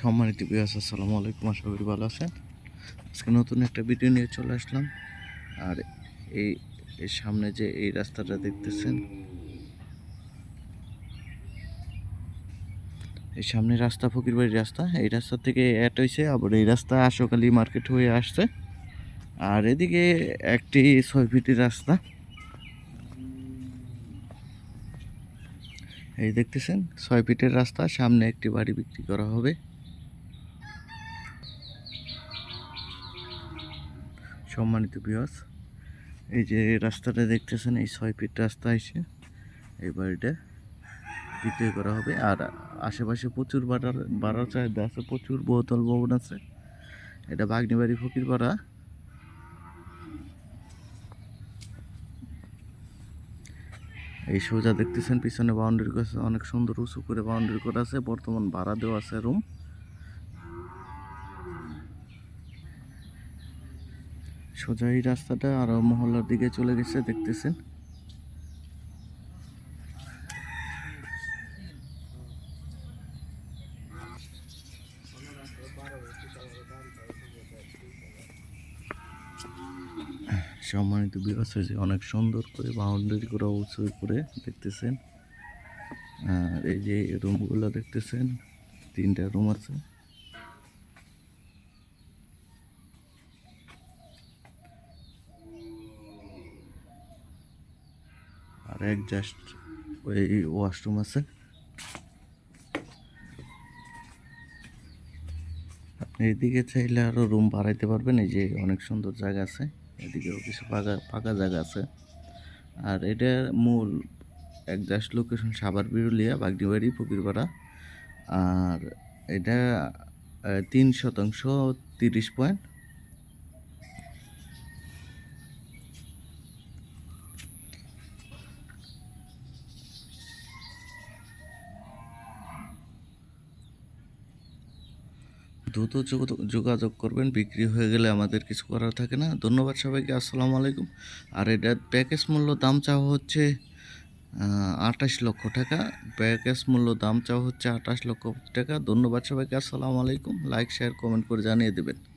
সম্মানিত বিয়াস আসসালামু আলাইকুম, আশা করি ভালো আছেন। আজকে নতুন একটা ভিডিও নিয়ে চলে আসলাম। আর এই এর সামনে যে এই রাস্তাটা দেখতেছেন, এই সামনে রাস্তা ফকির বাড়ির রাস্তা। এই রাস্তা থেকে অ্যাড হয়েছে আবার এই রাস্তা আশোকালি মার্কেট হয়ে আসছে। আর এদিকে একটি ছয় ফিটের রাস্তা। এই দেখতেছেন, ছয় ফিটের রাস্তা, সামনে একটি বাড়ি বিক্রি করা হবে। সম্মানিত বিয়াস এই যে রাস্তাটা দেখতেছেন, এই ছয় ফিট রাস্তা এসে এই বাড়িটা বিক্রি করা হবে। আর আশেপাশে প্রচুর বাড়ার বাড়ার চাহিদা আছে প্রচুর বহুতল ভবন আছে। এটা বাগনিবাড়ি ফকিরপাড়া। এই সোজা দেখতেছেন, পিছনে বাউন্ডারি করা অনেক সুন্দর উঁচু করে বাউন্ডারি করা আছে, বর্তমান ভাড়া দেওয়া আছে রুম সোজা এই রাস্তাটা আরও মহল্লার দিকে চলে গেছে, দেখতেছেন? সম্মানিত বিবাস হয়েছে অনেক সুন্দর করে বাউন্ডারি করা উঁচু করে দেখতেছেন। আর এই যে রুমগুলো দেখতেছেন, তিনটা রুম আছে আর এক জাস্ট ওই ওয়াশরুম আছে। আপনি এদিকে চাইলে আরও রুম বাড়াইতে পারবেন, এই যে অনেক সুন্দর জায়গা আছে। এদিকেও কিছু ফাঁকা ফাঁকা জায়গা আছে। আর এটার মূল একজাস্ট লোকেশন সাবার বিরুলিয়া বাগডিবাড়ি ফকিরপাড়া। আর এটা তিন শতাংশ তিরিশ পয়েন্ট দ্রুত যোগ- যোগাযোগ করবেন, বিক্রি হয়ে গেলে আমাদের কিছু করার থাকে না। ধন্যবাদ সবাইকে, আসসালামু আলাইকুম। আর এটার প্যাকেজ মূল্য দাম চাওয়া হচ্ছে আঠাশ লক্ষ টাকা। প্যাকেজ মূল্য দাম চাওয়া হচ্ছে আঠাশ লক্ষ টাকা। ধন্যবাদ সবাইকে, আসসালামু আলাইকুম। লাইক, শেয়ার, কমেন্ট করে জানিয়ে দেবেন।